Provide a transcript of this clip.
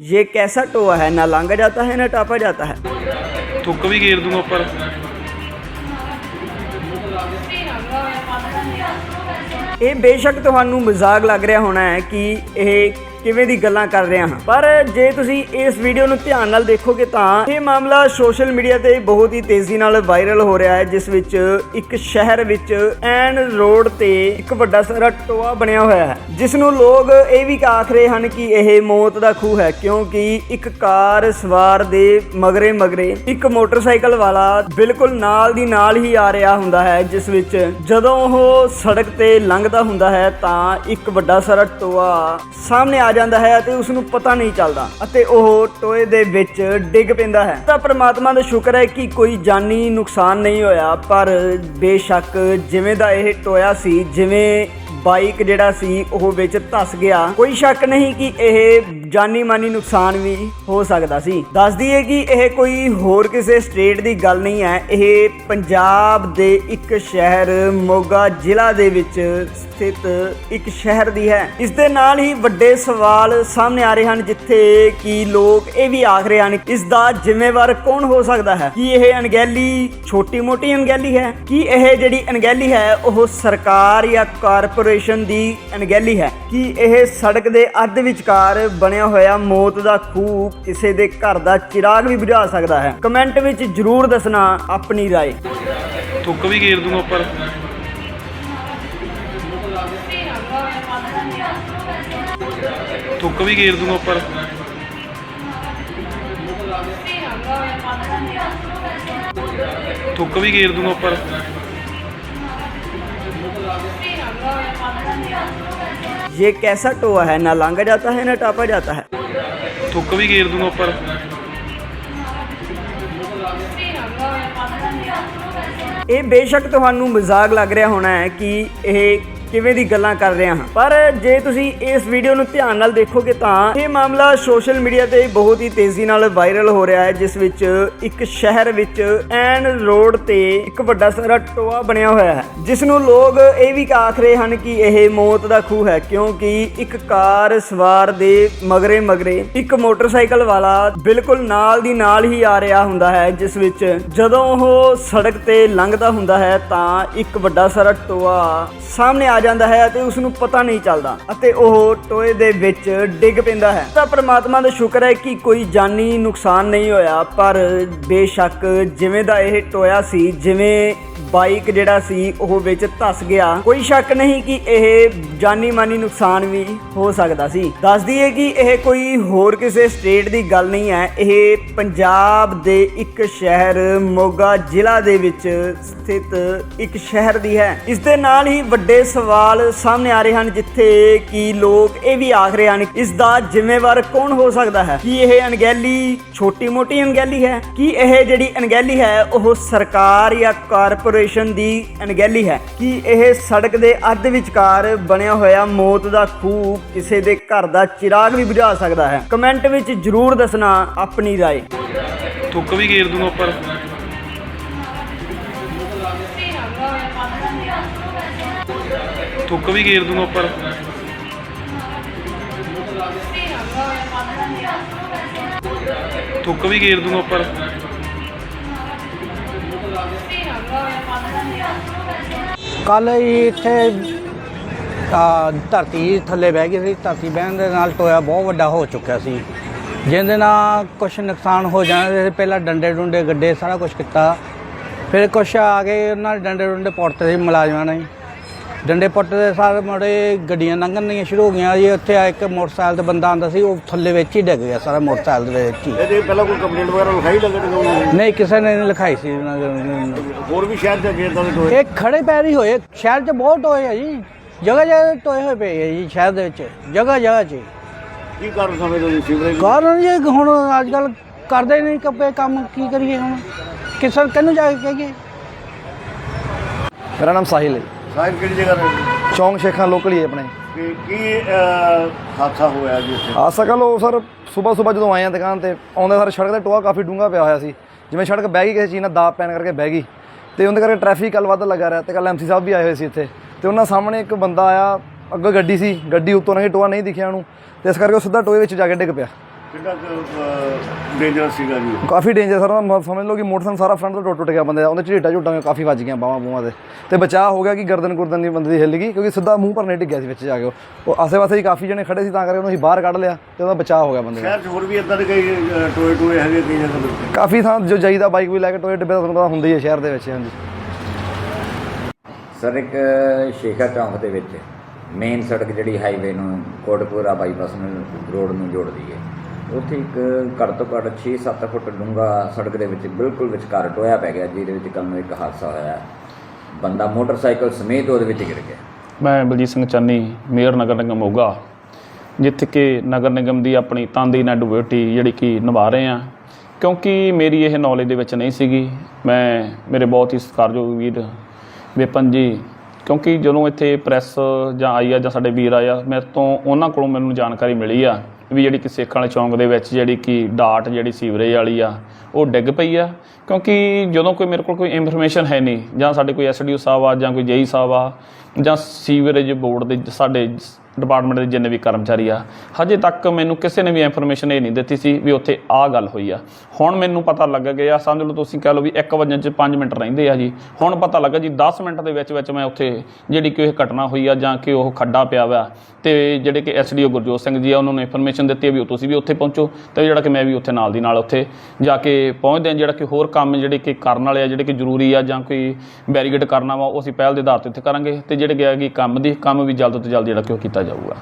ये कैसा टोआ है ना लांगा जाता है ना टापा जाता है ਥੁੱਕ ਵੀ ਗੇਰ ਦੂੰਗਾ ਉੱਪਰ ਇਹ ਬੇਸ਼ੱਕ ਤੁਹਾਨੂੰ ਮਜ਼ਾਕ ਲੱਗ ਰਿਹਾ ਹੋਣਾ ਹੈ ਕਿ ਇਹ ਕਿਵੇਂ ਦੀ ਗੱਲਾਂ ਕਰ ਰਿਹਾ ਹਾਂ। ਪਰ ਜੇ ਤੁਸੀਂ ਇਸ ਵੀਡੀਓ ਨੂੰ ਧਿਆਨ ਨਾਲ ਦੇਖੋਗੇ ਤਾਂ ਇਹ ਮਾਮਲਾ ਸੋਸ਼ਲ ਮੀਡੀਆ ਤੇ ਬਹੁਤ ਹੀ ਤੇਜ਼ੀ ਨਾਲ ਵਾਇਰਲ ਹੋ ਰਿਹਾ ਹੈ, ਜਿਸ ਵਿੱਚ ਇੱਕ ਸ਼ਹਿਰ ਵਿੱਚ ਐਨ ਰੋਡ ਤੇ ਇੱਕ ਵੱਡਾ ਸਾਰਾ ਟੋਆ ਬਣਿਆ ਹੋਇਆ ਹੈ ਜਿਸ ਨੂੰ ਲੋਕ ਇਹ ਵੀ ਆਖ ਰਹੇ ਹਨ ਕਿ ਇਹ ਮੌਤ ਦਾ ਖੂਹ ਹੈ, ਕਿਉਂਕਿ ਇੱਕ ਕਾਰ ਸਵਾਰ ਦੇ ਮਗਰੇ ਮਗਰੇ ਇੱਕ ਮੋਟਰਸਾਈਕਲ ਵਾਲਾ ਬਿਲਕੁਲ ਨਾਲ ਦੀ ਨਾਲ ਹੀ ਆ ਰਿਹਾ ਹੁੰਦਾ ਹੈ, ਜਿਸ ਵਿੱਚ ਜਦੋਂ ਉਹ ਸੜਕ ਤੇ ਲੰਘਦਾ ਹੁੰਦਾ ਹੈ ਤਾਂ ਇੱਕ ਵੱਡਾ ਸਾਰਾ ਟੋਆ ਸਾਹਮਣੇ ਆ ਜਾਂਦਾ ਹੈ ਅਤੇ ਉਸ ਨੂੰ ਪਤਾ ਨਹੀਂ ਚੱਲਦਾ ਅਤੇ ਉਹ ਟੋਏ ਦੇ ਵਿੱਚ ਡਿੱਗ ਪੈਂਦਾ ਹੈ। ਤਾਂ ਪ੍ਰਮਾਤਮਾ ਦਾ ਸ਼ੁਕਰ ਹੈ ਕਿ ਕੋਈ ਜਾਨੀ ਨੁਕਸਾਨ ਨਹੀਂ ਹੋਇਆ, ਪਰ ਬੇਸ਼ੱਕ ਜਿਵੇਂ ਦਾ ਇਹ ਟੋਇਆ ਸੀ, ਜਿਵੇਂ ਬਾਈਕ ਜਿਹੜਾ ਸੀ ਉਹ ਵਿੱਚ ਧਸ ਗਿਆ, ਕੋਈ ਸ਼ੱਕ ਨਹੀਂ ਕਿ ਇਹ ਜਾਨੀ ਮਾਨੀ ਨੁਕਸਾਨ ਵੀ ਹੋ ਸਕਦਾ ਸੀ। ਦੱਸ ਦਈਏ ਕਿ ਇਹ ਕੋਈ ਹੋਰ ਕਿਸੇ ਸਟੇਟ ਦੀ ਗੱਲ ਨਹੀਂ ਹੈ। ਇਹ ਪੰਜਾਬ ਦੇ ਇੱਕ ਸ਼ਹਿਰ, ਮੋਗਾ ਜ਼ਿਲ੍ਹਾ ਦੇ ਵਿੱਚ ਸਥਿਤ ਇੱਕ ਸ਼ਹਿਰ ਦੀ ਹੈ। ਇਸ ਦੇ ਨਾਲ ਹੀ ਵੱਡੇ ਸਵਾਲ ਸਾਹਮਣੇ ਆ ਰਹੇ ਹਨ, ਜਿੱਥੇ ਕਿ ਲੋਕ ਇਹ ਵੀ ਆਖ ਰਹੇ ਹਨ, ਇਸ ਦਾ ਜ਼ਿੰਮੇਵਾਰ ਕੌਣ ਹੋ ਸਕਦਾ ਹੈ? ਕੀ ਇਹ ਅਣਗਹਿਲੀ, ਛੋਟੀ-ਮੋਟੀ ਅਣਗਹਿਲੀ ਹੈ? ਕੀ ਇਹ ਜਿਹੜੀ ਅਣਗਹਿਲੀ ਹੈ, ਉਹ ਸਰਕਾਰ ਜਾਂ ਕਾਰਪੋਰੇਸ਼ਨ ਦੀ ਅਣਗਹਿਲੀ ਹੈ? ਕੀ ਇਹ ਸੜਕ ਦੇ ਅੱਧ ਵਿਚਕਾਰ ਬਣੇ ਬਣਿਆ ਹੋਇਆ ਮੌਤ ਦਾ ਖੂਹ ਕਿਸੇ ਦੇ ਘਰ ਦਾ ਚਿਰਾਗ ਵੀ ਬੁਝਾ ਸਕਦਾ ਹੈ ਕਮੈਂਟ ਵਿੱਚ ਜਰੂਰ ਦੱਸਣਾ ਆਪਣੀ رائے ਥੁੱਕ ਵੀ ਗੇਰ ਦੂੰਗਾ ਉੱਪਰ ਥੁੱਕ ਵੀ ਗੇਰ ਦੂੰਗਾ ਉੱਪਰ ਥੁੱਕ ਵੀ ਗੇਰ ਦੂੰਗਾ ਉੱਪਰ ये कैसा टोआ है ना लांगा जाता है ना टापा जाता है ਥੁੱਕ ਵੀ ਗੇਰ ਦੂੰਗਾ ਉੱਪਰ ਇਹ ਬੇਸ਼ੱਕ ਤੁਹਾਨੂੰ ਮਜ਼ਾਕ ਲੱਗ ਰਿਹਾ ਹੋਣਾ ਹੈ ਕਿ ਇਹ ਕਿਵੇਂ ਦੀ ਗੱਲਾਂ ਕਰ ਰਿਹਾ ਹਾਂ। ਪਰ ਜੇ ਤੁਸੀਂ ਇਸ ਵੀਡੀਓ ਨੂੰ ਧਿਆਨ ਨਾਲ ਦੇਖੋਗੇ ਤਾਂ ਇਹ ਮਾਮਲਾ ਸੋਸ਼ਲ ਮੀਡੀਆ ਤੇ ਬਹੁਤ ਹੀ ਤੇਜ਼ੀ ਨਾਲ ਵਾਇਰਲ ਹੋ ਰਿਹਾ ਹੈ, ਜਿਸ ਵਿੱਚ ਇੱਕ ਸ਼ਹਿਰ ਵਿੱਚ ਐਨ ਰੋਡ ਤੇ ਇੱਕ ਵੱਡਾ ਸਾਰਾ ਟੋਆ ਬਣਿਆ ਹੋਇਆ ਹੈ, ਜਿਸ ਨੂੰ ਲੋਕ ਇਹ ਵੀ ਆਖ ਰਹੇ ਹਨ ਕਿ ਇਹ ਮੌਤ ਦਾ ਖੂਹ ਹੈ, ਕਿਉਂਕਿ ਇੱਕ ਕਾਰ ਸਵਾਰ ਦੇ ਮਗਰੇ ਮਗਰੇ ਇੱਕ ਮੋਟਰਸਾਈਕਲ ਵਾਲਾ ਬਿਲਕੁਲ ਨਾਲ ਦੀ ਨਾਲ ਹੀ ਆ ਰਿਹਾ ਹੁੰਦਾ ਹੈ, ਜਿਸ ਵਿੱਚ ਜਦੋਂ ਉਹ ਸੜਕ ਤੇ ਲੰਘਦਾ ਹੁੰਦਾ ਹੈ ਤਾਂ ਇੱਕ ਵੱਡਾ ਸਾਰਾ ਟੋਆ ਸਾਹਮਣੇ ਆ ਜਾਂਦਾ ਹੈ ਅਤੇ ਉਸ ਨੂੰ ਪਤਾ ਨਹੀਂ ਚੱਲਦਾ ਅਤੇ ਉਹ ਟੋਏ ਦੇ ਵਿੱਚ ਡਿੱਗ ਪੈਂਦਾ ਹੈ। ਤਾਂ ਪ੍ਰਮਾਤਮਾ ਦਾ ਸ਼ੁਕਰ ਹੈ ਕਿ ਕੋਈ ਜਾਨੀ ਨੁਕਸਾਨ ਨਹੀਂ ਹੋਇਆ, ਪਰ ਬੇਸ਼ੱਕ ਜਿਵੇਂ ਦਾ ਇਹ ਟੋਇਆ ਸੀ, ਜਿਵੇਂ ਬਾਈਕ ਜਿਹੜਾ ਸੀ, ਉਹ ਵਿੱਚ ਧਸ ਗਿਆ। ਕੋਈ ਸ਼ੱਕ ਨਹੀਂ ਕਿ ਇਹ ਜਾਨੀ ਮਾਨੀ ਨੁਕਸਾਨ ਵੀ ਹੋ ਸਕਦਾ ਸੀ। ਦੱਸ ਦਈਏ ਕਿ ਇਹ ਕੋਈ ਹੋਰ ਕਿਸੇ ਸਟੇਟ ਦੀ ਗੱਲ ਨਹੀਂ ਹੈ। ਇਹ ਪੰਜਾਬ ਦੇ ਇੱਕ ਸ਼ਹਿਰ, ਮੋਗਾ ਜ਼ਿਲ੍ਹਾ ਦੇ ਵਿੱਚ ਸਥਿਤ ਇੱਕ ਸ਼ਹਿਰ ਦੀ ਹੈ। ਇਸ ਦੇ ਨਾਲ ਹੀ ਵੱਡੇ ਸਵਾਲ ਸਾਹਮਣੇ ਆ ਰਹੇ ਹਨ, ਜਿੱਥੇ ਕਿ ਲੋਕ ਇਹ ਵੀ ਆਖ ਰਹੇ ਹਨ, ਇਸ ਦਾ ਜ਼ਿੰਮੇਵਾਰ ਕੌਣ ਹੋ ਸਕਦਾ ਹੈ? ਕੀ ਇਹ ਅਣਗਹਿਲੀ, ਛੋਟੀ-ਮੋਟੀ ਅਣਗਹਿਲੀ ਹੈ? ਕੀ ਇਹ ਜਿਹੜੀ ਅਣਗਹਿਲੀ ਹੈ, ਉਹ ਸਰਕਾਰ ਜਾਂ ਕਾਰਪੋਰੇਸ਼ਨ ਦੀ ਅਣਗਹਿਲੀ ਹੈ ਕੀ ਇਹ ਸੜਕ ਦੇ ਅੱਧ ਵਿਚਕਾਰ ਬਣਿਆ ਹੋਇਆ ਮੌਤ ਦਾ ਖੂਹ ਕਿਸੇ ਦੇ ਘਰ ਦਾ ਚਿਰਾਗ ਵੀ ਬੁਝਾ ਸਕਦਾ ਹੈ ਕਮੈਂਟ ਵਿੱਚ ਜਰੂਰ ਦੱਸਣਾ ਆਪਣੀ رائے ਥੁੱਕ ਵੀ ਗੇਰ ਦੂੰਗਾ ਉੱਪਰ ਥੁੱਕ ਵੀ ਗੇਰ ਦੂੰਗਾ ਉੱਪਰ ਥੁੱਕ ਵੀ ਗੇਰ ਦੂੰਗਾ ਉੱਪਰ ਕੱਲ ਇੱਥੇ ਆ, ਧਰਤੀ ਥੱਲੇ ਬਹਿ ਗਈ ਸੀ ਧਰਤੀ ਬਹਿਣ ਦੇ ਨਾਲ ਟੋਇਆ ਬਹੁਤ ਵੱਡਾ ਹੋ ਚੁੱਕਿਆ ਸੀ। ਜਿਹਦੇ ਨਾਲ ਕੁਝ ਨੁਕਸਾਨ ਹੋ ਜਾਣਾ ਸੀ ਪਹਿਲਾਂ ਡੰਡੇ ਡੁੰਡੇ ਗੱਡੇ ਸਾਰਾ ਕੁਝ ਕੀਤਾ। ਫਿਰ ਕੁਛ ਆ ਕੇ ਉਹਨਾਂ ਨੇ ਡੰਡੇ ਡੁੰਡੇ ਪੁੱਟਦੇ ਸੀ ਮੁਲਾਜ਼ਮਾਂ ਨੇ। ਡੰਡੇ ਪੁੱਟਦੇ ਸਾਰੇ ਮੜੇ ਗੱਡੀਆਂ ਲੰਘਣੀਆਂ ਸ਼ੁਰੂ ਹੋ ਗਈਆਂ ਜੀ ਉੱਥੇ ਆ ਇੱਕ ਮੋਟਰਸਾਈਕਲ ਤੇ ਬੰਦਾ ਆਂਦਾ ਸੀ ਉਹ ਥੱਲੇ ਵਿੱਚ ਹੀ ਡਿੱਗ ਗਿਆ ਸਾਰਾ ਮੋਟਰਸਾਈਕਲ ਦੇ ਵਿੱਚ ਹੀ। ਇਹਦੇ ਪਹਿਲਾਂ ਕੋਈ ਕੰਪਲੇਂਟ ਵਗੈਰਾ ਲਿਖਾਈ ਲੱਗੇ ਤੇ ਨਹੀਂ ਕਿਸੇ ਨੇ ਨਹੀਂ ਲਿਖਾਈ ਸੀ ਉਹਨਾਂ ਦੇ ਹੋਰ ਵੀ ਸ਼ਹਿਰ ਚ ਅੱਗੇ ਇਦਾਂ ਦੇ ਟੋਏ ਇਹ ਖੜੇ ਪੈਰ ਹੀ ਹੋਏ ਸ਼ਹਿਰ 'ਚ ਬਹੁਤ ਟੋਏ ਆ ਜੀ। ਜਗ੍ਹਾ ਜਗ੍ਹਾ ਟੋਏ ਹੋਏ ਪਏ ਆ ਜੀ ਸ਼ਹਿਰ ਦੇ ਵਿੱਚ। ਜਗ੍ਹਾ ਜਗ੍ਹਾ 'ਚ। ਕੀ ਕਾਰਨ ਸਮਝਦੇ ਹੋ ਸੀਵਰੇਜ ਕਾਰਨ ਜੀ ਹੁਣ ਅੱਜ ਕੱਲ ਕਰਦੇ ਨਹੀਂ ਕੱਪੇ ਕੰਮ ਕੀ ਕਰੀਏ ਹੁਣ? ਕਿਸੇ ਕਿਹਨੂੰ ਜਾ ਕੇ ਕਹੀਏ ਮੇਰਾ ਨਾਮ ਸਾਹਿਲ ਹੈ। ਸਾਹਿਬ ਕਿਹੜੀ ਜਗ੍ਹਾ ਤੇ? ਚੌਂਕ ਸ਼ੇਖਾਂ ਲੋਕਲ ਹੀ ਹੈ ਆਪਣੇ। ਕਿ ਕੀ ਅਹ, ਹਾਦਸਾ ਹੋਇਆ ਜੀ ਇੱਥੇ? ਆ ਸਕਲ ਉਹ ਸਰ ਸਵੇਰ ਸਵੇਰ ਜਦੋਂ ਆਏ ਆ ਦੁਕਾਨ ਤੇ ਆਉਂਦੇ ਸਰ ਸੜਕ ਤੇ ਟੋਆ ਕਾਫੀ ਡੂੰਘਾ ਪਿਆ ਹੋਇਆ ਸੀ। ਜਿਵੇਂ ਸੜਕ ਬਹਿ ਗਈ ਕਿਸੇ ਚੀਜ਼ ਨਾਲ ਦਾਬ ਪੈਣ ਕਰਕੇ ਬਹਿ ਗਈ। ਤੇ ਉਹਦੇ ਕਰਕੇ ਟ੍ਰੈਫਿਕ ਕੱਲ ਵੱਧ ਲੱਗਾ ਰਿਹਾ ਤੇ ਕੱਲ ਐਮਸੀ ਸਾਹਿਬ ਵੀ ਆਏ ਹੋਏ ਸੀ ਇੱਥੇ। ਤੇ ਉਹਨਾਂ ਸਾਹਮਣੇ ਇੱਕ ਬੰਦਾ ਆਇਆ ਅੱਗੇ ਗੱਡੀ ਸੀ ਗੱਡੀ ਉੱਤੋਂ ਨਹੀਂ ਟੋਆ ਨਹੀਂ ਦਿਖਿਆ ਉਹਨੂੰ। ਤੇ ਇਸ ਕਰਕੇ ਉਹ ਸਿੱਧਾ ਟੋਏ ਵਿੱਚ ਜਾ ਕੇ ਡਿੱਗ ਪਿਆ। ਕਿੰਨਾ ਡੇਂਜਰਸ ਸੀਗਾ ਜੀ? ਕਾਫੀ ਡੇਂਜਰ ਸਰ ਮ- ਸਮਝ ਲਓ ਕਿ ਮੋਟਰਸਾਈਕਲ ਸਾਰਾ ਫਰੰਟ ਤੋਂ ਟੁੱਟ ਟੁੱਟ ਗਿਆ ਬੰਦੇ ਦਾ ਉਹਦੇ ਝੀਟਾ ਝੁੱਟਾਂ ਕਾਫੀ ਵੱਜ ਗਈਆਂ ਬਾਹਾਂ ਬੂਹਾਂ ਤੇ ਤੇ ਬਚਾਅ ਹੋ ਗਿਆ ਕਿ ਗਰਦਨ ਗੁਰਦਨ ਦੀ ਬੰਦੇ ਦੀ ਹਿੱਲ ਗਈ ਕਿਉਂਕਿ ਸਿੱਧਾ ਮੂੰਹ ਪਰ ਨਹੀਂ ਡਿੱਗਿਆ ਸੀ ਵਿੱਚ ਜਾ ਕੇ ਉਹ। ਉਹ ਆਸੇ-ਪਾਸੇ ਹੀ ਕਾਫੀ ਜਣੇ ਖੜੇ ਸੀ ਤਾਂ ਕਰਕੇ ਉਹਨੂੰ ਅਸੀਂ ਬਾਹਰ ਕੱਢ ਲਿਆ ਤੇ ਉਹਦਾ ਬਚਾਅ ਹੋ ਗਿਆ ਬੰਦੇ ਦਾ। ਸ਼ਹਿਰ 'ਚ ਹੋਰ ਵੀ ਇਦਾਂ ਦੇ ਕਈ ਟੋਏ ਟੋਏ ਹੈਗੇ ਕਈ ਜਗ੍ਹਾ ਤੇ ਕਾਫੀ ਥਾਂ ਜੋ ਜਾਈਦਾ ਬਾਈਕ ਵੀ ਲੈ ਕੇ ਟੋਏ ਡੱਬੇ ਤਾਂ ਤੁਹਾਨੂੰ ਪਤਾ ਹੁੰਦੇ ਹੀ ਸ਼ਹਿਰ ਦੇ ਵਿੱਚ ਹਾਂਜੀ। ਸਰ ਇੱਕ ਸ਼ੇਖਾ ਚੌਂਕ ਦੇ ਵਿੱਚ ਮੇਨ ਸੜਕ ਜਿਹੜੀ ਹਾਈਵੇ ਨੂੰ ਕੋਟਪੂਰਾ ਬਾਈਪਾਸ ਨੂੰ ਰੋਡ ਨੂੰ ਜੋੜਦੀ ਹੈ। ਉੱਥੇ ਇੱਕ ਘੱਟ ਤੋਂ ਘੱਟ 6-7 ਫੁੱਟ ਡੂੰਘਾ ਸੜਕ ਦੇ ਵਿੱਚ ਬਿਲਕੁਲ ਵਿਚਕਾਰ ਟੋਇਆ ਪੈ ਗਿਆ, ਜਿਹਦੇ ਵਿੱਚ ਕੱਲ ਨੂੰ ਇੱਕ ਹਾਦਸਾ ਹੋਇਆ। ਬੰਦਾ ਮੋਟਰਸਾਈਕਲ ਸਮੇਤ ਉਹਦੇ ਵਿੱਚ ਗਿਰ ਗਿਆ। ਮੈਂ ਬਲਜੀਤ ਸਿੰਘ ਚੰਨੀ, ਮੇਅਰ ਨਗਰ ਨਿਗਮ ਮੋਗਾ, ਜਿੱਥੇ ਕਿ ਨਗਰ ਨਿਗਮ ਦੀ ਆਪਣੀ ਤਨਦੇਹੀ ਨਾਲ ਡਿਊਟੀ ਜਿਹੜੀ ਕਿ ਨਿਭਾ ਰਹੇ ਆ ਕਿਉਂਕਿ ਮੇਰੀ ਇਹ ਨੌਲੇਜ ਦੇ ਵਿੱਚ ਨਹੀਂ ਸੀਗੀ, ਮੈਂ, ਮੇਰੇ ਬਹੁਤ ਹੀ ਸਤਿਕਾਰਯੋਗ ਵੀਰ ਵਿਪਨ ਜੀ, ਕਿਉਂਕਿ ਜਦੋਂ ਇੱਥੇ ਪ੍ਰੈਸ ਜਾਂ ਆਈ ਆ ਜਾਂ ਸਾਡੇ ਵੀਰ ਆਇਆ ਮੇਰੇ ਤੋਂ ਉਹਨਾਂ ਕੋਲੋਂ ਮੈਨੂੰ ਜਾਣਕਾਰੀ ਮਿਲੀ ਆ। ਵੀ ਜਿਹੜੀ ਕਿ ਸੇਖਾਂ ਵਾਲੇ ਚੌਂਕ ਦੇ ਵਿੱਚ ਜਿਹੜੀ ਕਿ ਡਾਟ ਜਿਹੜੀ ਸੀਵਰੇਜ ਵਾਲੀ ਆ, ਉਹ ਡਿੱਗ ਪਈ ਆ। ਕਿਉਂਕਿ ਜਦੋਂ ਕੋਈ ਮੇਰੇ ਕੋਲ ਕੋਈ ਇਨਫੋਰਮੇਸ਼ਨ ਹੈ ਨਹੀਂ, ਜਾਂ ਸਾਡੇ ਕੋਈ ਐਸਡੀਓ ਸਾਹਿਬ ਆ, ਜਾਂ ਕੋਈ ਜੇਈ ਸਾਹਿਬ ਆ, ਜਾਂ ਸੀਵਰੇਜ ਬੋਰਡ ਦੇ ਸਾਡੇ ਡਿਪਾਰਟਮੈਂਟ ਦੇ ਜਿੰਨੇ ਵੀ ਕਰਮਚਾਰੀ ਆ, ਹਜੇ ਤੱਕ ਮੈਨੂੰ ਕਿਸੇ ਨੇ ਵੀ ਇਨਫੋਰਮੇਸ਼ਨ ਇਹ ਨਹੀਂ ਦਿੱਤੀ ਸੀ ਵੀ ਉੱਥੇ ਆਹ ਗੱਲ ਹੋਈ ਆ। ਹੁਣ ਮੈਨੂੰ ਪਤਾ ਲੱਗ ਗਿਆ, ਸਮਝ ਲਓ ਤੁਸੀਂ ਕਹਿ ਲਓ ਵੀ 1 ਵਜੇ ਚ 5 ਮਿੰਟ ਰਹਿੰਦੇ ਆ ਜੀ। ਹੁਣ ਪਤਾ ਲੱਗਾ ਜੀ 10 ਮਿੰਟ ਦੇ ਵਿੱਚ ਵਿੱਚ ਮੈਂ ਉੱਥੇ ਜਿਹੜੀ ਕਿ ਇਹ ਘਟਨਾ ਹੋਈ ਆ ਜਾਂ ਕਿ ਉਹ ਖੱਡਾ ਪਿਆ ਵਾ, ਤੇ ਜਿਹੜੇ ਕਿ ਐਸਡੀਓ ਗੁਰਜੋਤ ਸਿੰਘ ਜੀ ਆ, ਉਹਨਾਂ ਨੂੰ ਇਨਫੋਰਮੇਸ਼ਨ ਦਿੱਤੀ ਆ ਵੀ ਉਹ ਤੁਸੀਂ ਵੀ ਉੱਥੇ ਪਹੁੰਚੋ, ਤੇ ਜਿਹੜਾ ਕਿ ਮੈਂ ਵੀ ਉੱਥੇ ਨਾਲ ਦੀ ਨਾਲ ਉੱਥੇ ਜਾ ਕੇ ਪਹੁੰਚਦੇ ਆ ਜਿਹੜਾ ਕਿ ਹੋਰ ਕੰਮ ਜਿਹੜੇ ਕਿ ਕਰਨ ਵਾਲੇ ਆ, ਜਿਹੜੇ ਕਿ ਜ਼ਰੂਰੀ ਆ ਜਾਂ ਕੋਈ ਬੈਰੀਗੇਡ ਕਰਨਾ ਵਾ, ਉਹ ਅਸੀਂ ਪਹਿਲ ਦੇ ਆਧਾਰ ਤੇ ਉੱਥੇ ਕਰਾਂਗੇ, ਤੇ ਜਿਹੜੇ ਗਿਆ ਕਿ ਕੰਮ ਦੀ, ਕੰਮ ਵੀ ਜਲਦ ਤੋਂ ਜਲਦ ਜਿਹੜਾ ਕਿ ਉਹ ਕੀਤਾ الأول.